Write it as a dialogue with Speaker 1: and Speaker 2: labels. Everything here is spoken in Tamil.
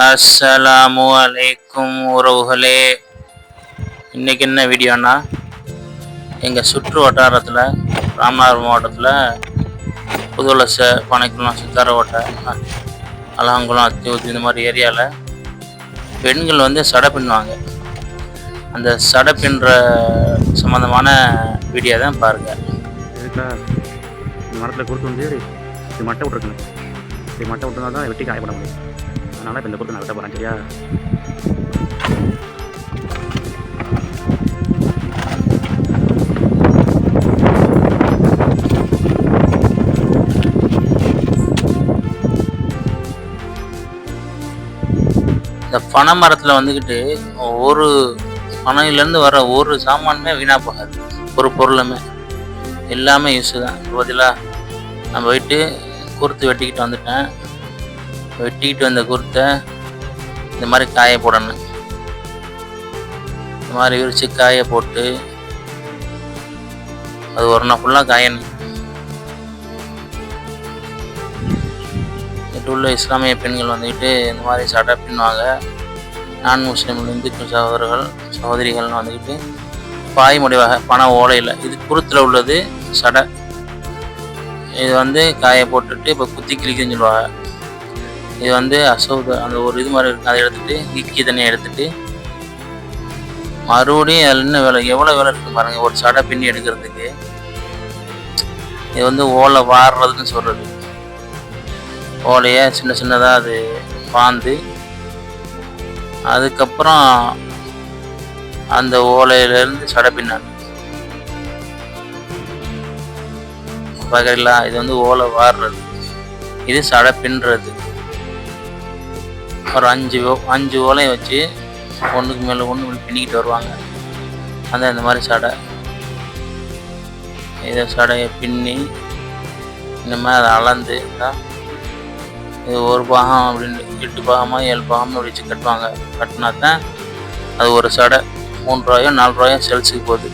Speaker 1: அஸ்ஸலாமு அலைக்கும் உறவுகளே. இன்றைக்கி என்ன வீடியோனா எங்கள் சுற்று வட்டாரத்தில் ராமநாதபுரம் மாவட்டத்தில் புதுவலச பனைக்குளம் சித்தாரக்கோட்டை அலகங்குளம் அத்தியூத்தி இந்த மாதிரி ஏரியாவில் பெண்கள் வந்து சடை பின்னுவாங்க. அந்த சடை பின்னுற சம்மந்தமான வீடியோ தான் பாருங்கள்
Speaker 2: மரத்தில் கொடுத்து வந்து இது மட்டை விட்டுருக்கணும் இது மட்டை விட்டுனா தான் வெட்டி காயப்பட முடியும். அதனால் இப்போ இந்த பொருள் நான் விட்ட போகிறேன் சரியா?
Speaker 1: இந்த பனை மரத்தில் வந்துக்கிட்டு ஒரு பனையிலேருந்து வர ஒரு சாமானுமே வீணாக போகாது. ஒரு பொருளுமே. எல்லாமே யூஸ் தான். பதிலாக நான் போயிட்டு குறுத்து வெட்டிக்கிட்டு வந்துட்டேன். வெட்டிக்கிட்டு வந்த குருத்தை இந்த மாதிரி காய போடணும். இந்த மாதிரி விரித்து காய போட்டு அது ஒரு நாள் ஃபுல்லாக காயணும். உள்ள இஸ்லாமிய பெண்கள் வந்துக்கிட்டு இந்த மாதிரி சட்டை பின்னுவாங்க. நான் முஸ்லீம் இந்துக்கள் சகோதரர்கள் சகோதரிகள்னு வந்துக்கிட்டு பாய் முடிவாக பண ஓலையில். இது குருத்தில் உள்ளது சடை. இது வந்து காய போட்டுட்டு இப்போ குத்தி கிழிக்குன்னு சொல்லுவாங்க. இது வந்து அசௌத அந்த ஒரு இது மாதிரி இருக்குது அதை எடுத்துகிட்டு இக்கி தண்ணியை எடுத்துகிட்டு மறுபடியும் அதில் இன்னும் வேலை எவ்வளோ வேலை இருக்குது பாருங்க. ஒரு சடை பின்னி எடுக்கிறதுக்கு. இது வந்து ஓலை வாடுறதுன்னு சொல்கிறது ஓலையை சின்ன சின்னதாக அது பாந்து அதுக்கப்புறம் அந்த ஓலையிலேருந்து சடை பின்னாங்க பார்க்குறீங்களா இது வந்து ஓலை வாடுறது இது சடை பின்னுறது. ஒரு அஞ்சு ஓ- அஞ்சு ஓலையை வச்சு ஒன்றுக்கு மேலே ஒன்று இப்படி பின்னிக்கிட்டு வருவாங்க. அதான் இந்த மாதிரி சடை. இதை சடையை பின்னி இந்த மாதிரி அதை அளந்து தான் இது ஒரு பாகம் அப்படின்னு எட்டு பாகமாக ஏழு பாகமாக வச்சு கட்டுவாங்க. கட்டினா தான் அது ஒரு சடை. மூணு ரூபாயோ நாலு ரூபாயோ செல்ஸுக்கு போகுது.